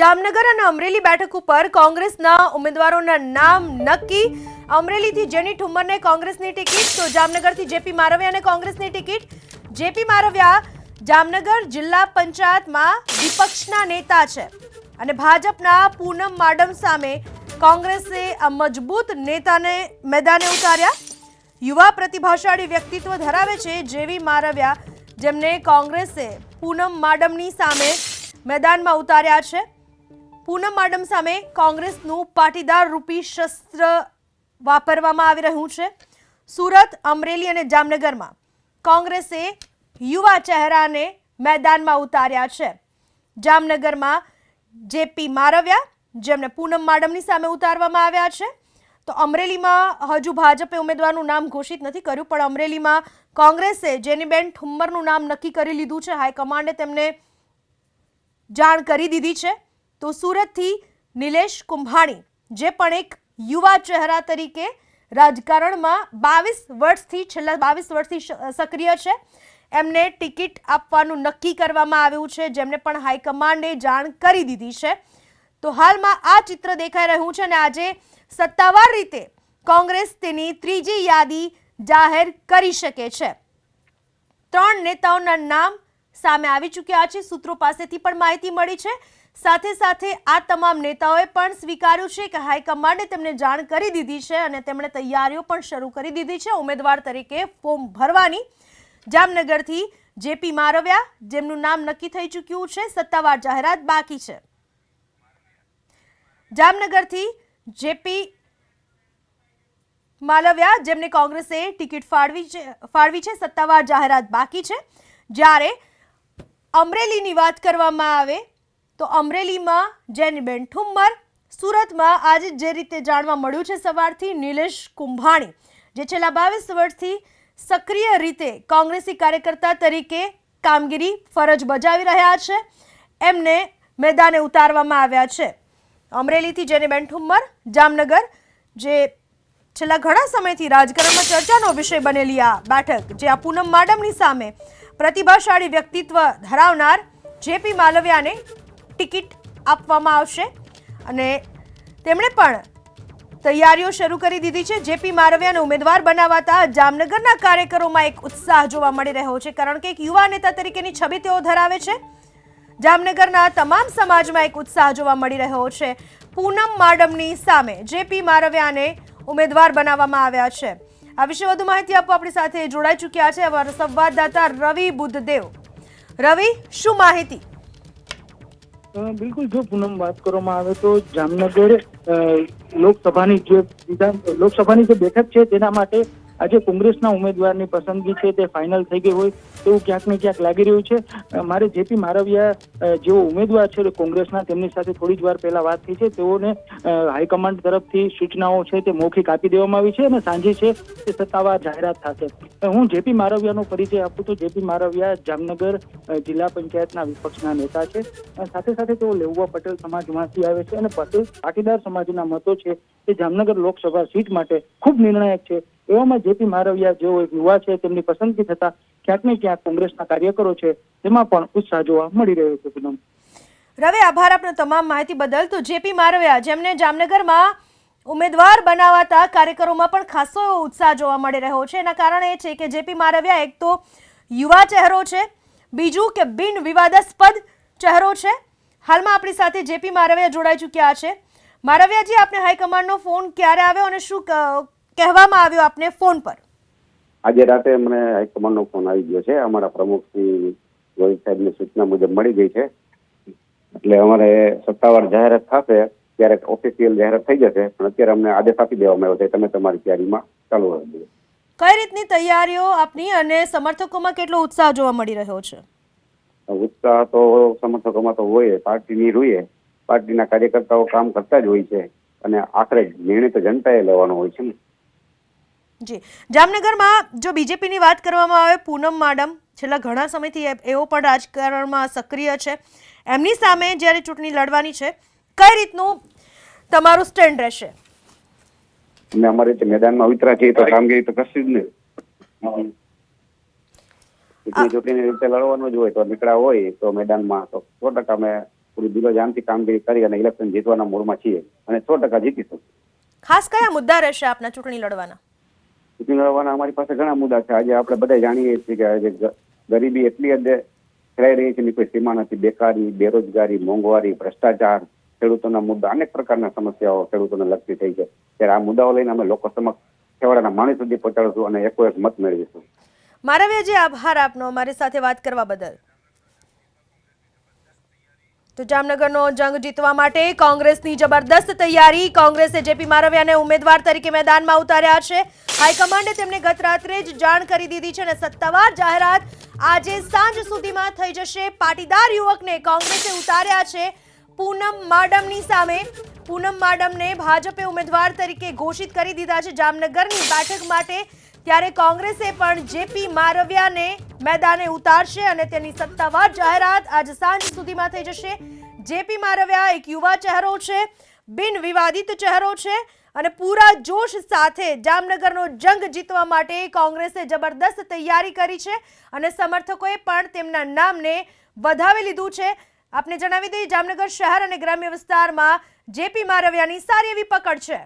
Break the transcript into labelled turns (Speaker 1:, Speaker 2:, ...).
Speaker 1: જામનગર અને અમરેલી બેઠક ઉપર કોંગ્રેસના ઉમેદવારોના નામ નક્કી. અમરેલીથી જેની ઠુમ્મરને કોંગ્રેસની ટિકિટ, તો જામનગરથી જેપી મારવિયાને કોંગ્રેસની ટિકિટ. જેપી મારવિયા જામનગર જિલ્લા પંચાયતમાં વિપક્ષના નેતા છે અને ભાજપના પૂનમ માડમ સામે કોંગ્રેસે આ મજબૂત નેતાને મેદાને ઉતાર્યા. યુવા પ્રતિભાશાળી વ્યક્તિત્વ ધરાવે છે જેવી મારવ્યા જેમને કોંગ્રેસે પૂનમ માડમની સામે મેદાનમાં ઉતાર્યા છે. પૂનમ માડમ સામે કોંગ્રેસનું પાટીદાર રૂપી શસ્ત્ર વાપરવામાં આવી રહ્યું છે. સુરત, અમરેલી અને જામનગરમાં કોંગ્રેસે યુવા ચહેરાને મેદાનમાં ઉતાર્યા છે. જામનગરમાં જેપી મારવ્યા, જેમને પૂનમ માડમની સામે ઉતારવામાં આવ્યા છે. તો અમરેલીમાં હજુ ભાજપે ઉમેદવારનું નામ ઘોષિત નથી કર્યું, પણ અમરેલીમાં કોંગ્રેસે જેનીબેન ઠુમ્મરનું નામ નક્કી કરી લીધું છે. હાઈકમાન્ડે તેમને જાણ કરી દીધી છે. તો સુરતથી નિલેશ કુંભાણી, જે પણ એક યુવા ચહેરા તરીકે રાજકારણમાં બાવીસ વર્ષથી છેલ્લા બાવીસ વર્ષથી સક્રિય છે. એમને ટિકિટ આપવાનું નક્કી કરવામાં આવ્યું છે. જેમને પણ હાઈકમાન્ડે જાણ કરી દીધી છે. તો હાલમાં આ ચિત્ર દેખાઈ રહ્યું છે અને આજે સત્તાવાર રીતે કોંગ્રેસ તેની ત્રીજી યાદી જાહેર કરી શકે છે. ત્રણ નેતાઓના નામ સામે આવી ચૂક્યા છે. સૂત્રો પાસેથી પણ માહિતી મળી છે. સાથે સાથે આ તમામ નેતાઓએ પણ સ્વીકાર્યું છે કે હાઈકમાન્ડે તેમને જાણ કરી દીધી છે અને તેમણે તૈયારીઓ પણ શરૂ કરી દીધી છે. ઉમેદવાર તરીકે ફોર્મ ભરવાની જામનગરથી જેપી મારવ્યા, જેમનું નામ નક્કી થઈ ચૂક્યું છે, સત્તાવાર જાહેરાત બાકી છે. જામનગરથી જેપી માલવ્યા, જેમને કોંગ્રેસે ટિકિટ ફાળવી છે ફાળવી છે, સત્તાવાર જાહેરાત બાકી છે. જ્યારે અમરેલીની વાત કરવામાં આવે તો અમરેલીમાં જેનીબેન ઠુમ્મર, સુરતમાં આજે જે રીતે જાણવા મળ્યું છે સવારથી નિલેશ કુંભાણી, જે છેલ્લા બાવીસ વર્ષથી સક્રિય રીતે કોંગ્રેસી કાર્યકર્તા તરીકે કામગીરી ફરજ બજાવી રહ્યા છે. એમને મેદાને ઉતારવામાં આવ્યા છે. અમરેલીથી જેનીબેન ઠુમ્મર, જામનગર, જે છેલ્લા ઘણા સમયથી રાજકારણમાં ચર્ચાનો વિષય બનેલી આ બેઠક, જે આ પૂનમ માડમની સામે પ્રતિભાશાળી વ્યક્તિત્વ ધરાવનાર જેપી માલવિયાને ટિકિટ આપવામાં આવશે. અને તેમણે પણ તૈયારીઓ શરૂ કરી દીધી છે. જેપી મારવિયાને ઉમેદવાર બનાવાતા જામનગરના કાર્યકરોમાં એક ઉત્સાહ જોવા મળી રહ્યો છે. કારણ કે એક યુવા નેતા તરીકેની છબી તેઓ ધરાવે છે. જામનગરના તમામ સમાજમાં એક ઉત્સાહ જોવા મળી રહ્યો છે. પૂનમ માડમની સામે જેપી મારવિયાને ઉમેદવાર બનાવવામાં આવ્યા છે. આ વિશે વધુ માહિતી આપવા આપણી સાથે જોડાઈ ચૂક્યા છે અમારા સંવાદદાતા રવિ બુદ્ધદેવ રવિ, શું માહિતી?
Speaker 2: બિલકુલ, જો પૂનમ વાત કરવામાં આવે તો જામનગર લોકસભાની જે વિધાન, લોકસભાની જે બેઠક છે તેના માટે આજે કોંગ્રેસના ઉમેદવારની પસંદગી છે તે ફાઇનલ થઈ ગઈ હોય. તેવું ક્યાંક ને ક્યાંક લાગી રહ્યું છે. મારે જેપી મારવિયા જેઓ ઉમેદવાર છે કોંગ્રેસના તેમની સાથે થોડી જ વાર પહેલા વાત થઈ છે. તેઓને હાઈકમાન્ડ તરફથી સૂચનાઓ છે તે મૌખિક આપી દેવામાં આવી છે અને સાંજે છે તે સત્તાવાર જાહેરાત થશે. હું જેપી મારવિયાનો પરિચય આપું તો જેપી મારવિયા જામનગર જિલ્લા પંચાયતના વિપક્ષના નેતા છે. સાથે સાથે તેઓ લેઉવા પટેલ સમાજમાંથી આવે છે અને પટેલ પાટીદાર સમાજના મતો છે તે જામનગર લોકસભા સીટ માટે ખૂબ નિર્ણાયક છે. એવામાં જેપી મારવિયા જેઓ એક યુવા છે, તેમની પસંદગી થતા ક્યાંક ને ક્યાંક કોંગ્રેસના કાર્યકરો છે, તેમાં પણ ઉત્સાહ જોવા મળી રહ્યો છે, પૂનમ.
Speaker 1: રવિ, આભાર આપનો તમામ માહિતી બદલ. તો જેપી મારવિયા, જેમને જામનગરમાં ઉમેદવાર બનાવાતા કાર્યકરોમાં પણ ખાસો એવો ઉત્સાહ જોવા મળી રહ્યો છે. એના કારણ એ છે કે જેપી મારવિયા એક તો યુવા ચહેરો છે, બીજું કે બિન વિવાદાસ્પદ ચહેરો છે. હાલમાં આપણી સાથે જેપી મારવિયા જોડાઈ ચૂક્યા છે. મારવિયાજી, આપને હાઈકમાન્ડનો ફોન ક્યારે આવ્યો અને શું કહેવામાં આવ્યો આપને ફોન પર.
Speaker 3: આજે રાતે મને હાઈકમાન્ડનો ફોન આવી ગયો છે. અમારા પ્રમુખ શ્રી ગોહિલ સાહેબની સૂચના મુજબ મળી ગઈ છે. એટલે અમારે સત્તાવાર જાહેરાત થશે ત્યારે ઓફિશિયલ જાહેરાત થઈ જશે પણ અત્યારે અમને આદેશ આપી દેવામાં આવ્યો છે. તમે તમારી તૈયારીમાં ચાલુ રાખજો
Speaker 1: કઈ રીતની તૈયારીઓ આપની અને સમર્થકોમાં કેટલો ઉત્સાહ જોવા મળી રહ્યો છે?
Speaker 3: ઉત્સાહ તો સમર્થકોમાં તો હોય પાર્ટીની રૂએ. પાર્ટીના કાર્યકર્તાઓ કામ કરતા જ હોય છે. અને આખરે નિર્ણય તો જનતાએ લેવાનો હોય છે ને.
Speaker 1: જી. જામનગરમાં જો બીજેપીની વાત કરવામાં આવે પૂનમ માડમ છેલ્લા ઘણા સમયથી એ- એઓ પણ રાજકારણમાં સક્રિય છે. એમની સામે જ્યારે ચૂંટણી લડવાની છે કઈ રીતનું તમારું સ્ટેન્ડ રહેશે?
Speaker 3: અમે અમારે મેદાનમાં ઉતરા છીએ તો કામગીરી તો કરશું જ નહીં ચૂંટણી ચૂંટણીની રીતે લડવાનું જ હોય તો નીકળ્યા હોય તો મેદાનમાં તો સો ટકા અમે પૂરી દિલો જાનથી કામગીરી કરી અને ઇલેક્શન જીતવાના મૂળમાં છીએ અને સો ટકા જીતીશું.
Speaker 1: ખાસ કયા મુદ્દા રહેશે આપના ચૂંટણી લડવાના?
Speaker 3: ચૂંટણી લડવાના અમારી પાસે ઘણા મુદ્દા છે. આજે આપણે બધા જાણીએ છીએ કે આજે ગરીબી એટલી હદે ફેલાઈ રહી છે કોઈ સીમા નથી. બેકારી, બેરોજગારી, મોંઘવારી, ભ્રષ્ટાચાર, ખેડૂતોના મુદ્દા, અનેક પ્રકારના સમસ્યાઓ ખેડૂતોને લગતી થઈ છે. ત્યારે આ મુદ્દાઓ લઈને અમે લોકો સમક્ષ છેવાડાના માણસ સુધી પહોંચાડશું અને એકો એક મત મેળવીશું.
Speaker 1: મારવ્યાજી આભાર આપનો. અમારી સાથે વાત કરવા બદલ. તો જામનગરનો જંગ જીતવા માટે કોંગ્રેસની જબરદસ્ત તૈયારી. કોંગ્રેસે જેપી મારવિયાને ઉમેદવાર તરીકે મેદાનમાં ઉતાર્યા છે. હાઈકમાન્ડે તેમને ગત રાત્રે જ જાણ કરી દીધી છે અને સત્તાવાર જાહેરાત આજે સાંજ સુધીમાં થઈ જશે. પાટીદાર યુવકને કોંગ્રેસે ઉતાર્યા છે પૂનમ માડમની સામે. પૂનમ માડમને ભાજપે ઉમેદવાર તરીકે ઘોષિત કરી દીધા છે જામનગરની બેઠક માટે. ત્યારે કોંગ્રેસે પણ જેપી મારવિયાને મેદાને ઉતારશે અને તેની સત્તાવાર જાહેરાત આજ સાંજ સુધીમાં થઈ જશે. જેપી મારવિયા એક યુવા ચહેરો છે, બિન વિવાદિત ચહેરો છે અને પૂરા જોશ સાથે જામનગરનો જંગ જીતવા માટે કોંગ્રેસે જબરદસ્ત તૈયારી કરી છે અને સમર્થકોએ પણ તેમના નામને વધાવી લીધું છે. આપને જણાવી દઈએ, જામનગર શહેર અને ગ્રામ્ય વિસ્તારમાં જેપી મારવિયાની સારી એવી પકડ છે.